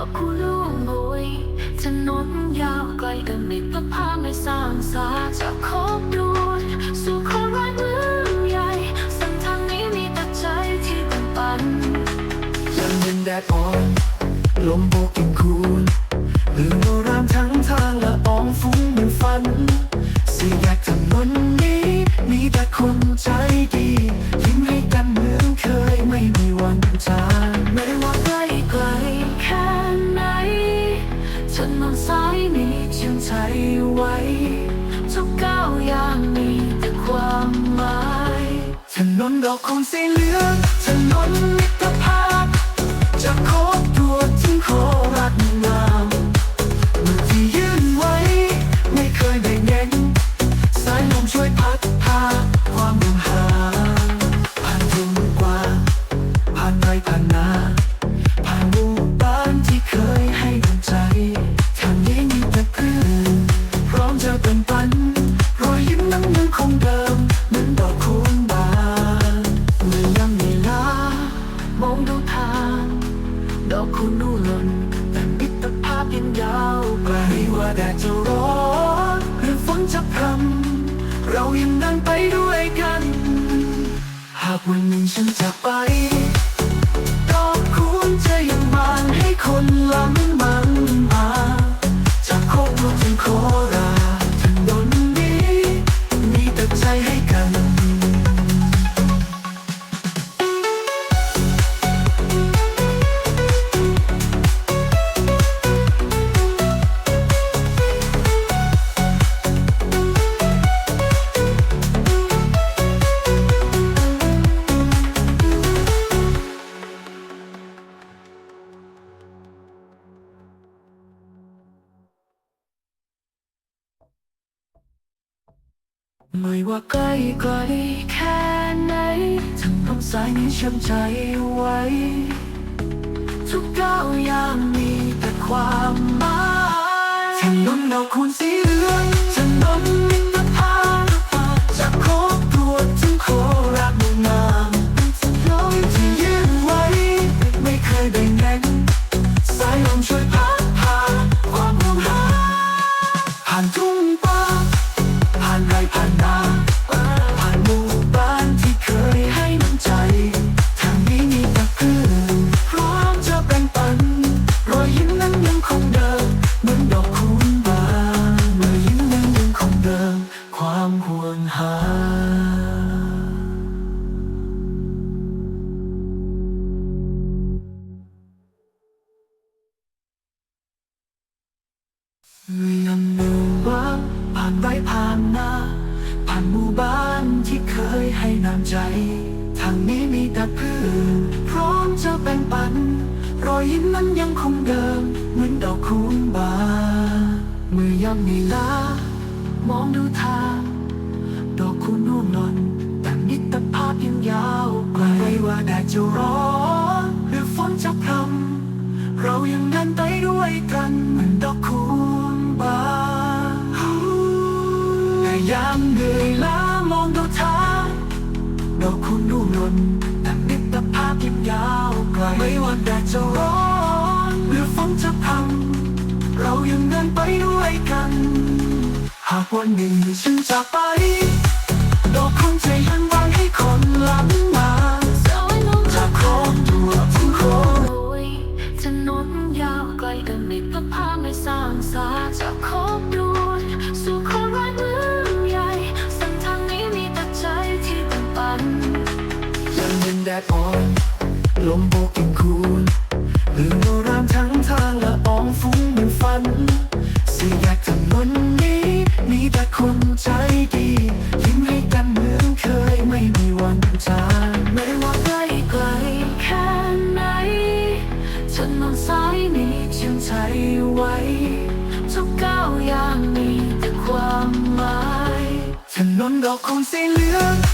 อกคูลูกโอยถนนยาวไกลแต่ไม่ประพาไม่สร้างสาจากคบดวนสู่โคนร้ายเมืองใหญ่ส้นทางนี้มีแต่ใจที่เป็นปันยันเย็นแดดอ่อนลมโบกกิ่งคูนลืมโบราณทั้งทางละอองฟุ้งเหมือนฝันสี่แยกถนนนี้มีแต่คนใจดี ดอกคูณสีเหลืองถนน แดดจะร้อนหรือฝนจะพรำเรายังเดินไปด้วยกัน หากวันหนึ่งฉันจะไปดอกคูณจะยังบานให้คนล้ำ ไม่ว่าใกล้ไกลแค่ไหนถนนสายนี้ช้ำใจไว้ ทุกก้าวย่างมีแต่ความหมายถนนเราคูณสีเหลืองถนนมิตรภาพจากโคกตัวถึงโคราานไรผ่านนาผ่านหมู่บ้านที่เคยให้น้ำใจ ทางนี้มีแต่เพื่อนพร้อมจะแบ่งปัน รอยยิ้มนั้นยังคงเดิมเหมือนดอกคูณบานรอยยิ้มนั้นยังคงเดิม ความห่วงหาเมื่อยามเหนื่อยล้าผ่านไร่ผ่าน ใจ ทางนี้มีแต่เพื่อนพร้อมจะแบ่งปัน รอยยิ้มนั้นยังคงเดิม เหมือนดอกคูณบานเมื่อยามเหนื่อยล้ามองดูทางดอกคูณร่วงหล่นแต่มิตรภาพยังยาวไกลไม่ว่าแดดจะร้อนหรือฝนจะพรำเรายังเดินไปด้วยกัน ดอกคูณร่วงหล่นแต่มิตรภาพยิ่งยาวไกลไม่ว่าแดดจะร้อนหรือฝนจะพังเรายังเดินไปด้วยกัน หากวันหนึ่งฉันจะไป ดดอ่อน ลมโบกกิ่งคูนลืมโบราณทั้งทางละอองฟุ้งเหมือนฝันสี่แยกถนนนี้มีแต่คนใจดียิ้มให้กันเหมือนเคยไม่มีวันจางไม่ว่าใกล้ไกลแค่ไหนถนนสายนี้เชื่อมใจไว้ทุกก้าวย่างมีแต่ความหมายถนนดอกคูณสีเหลือง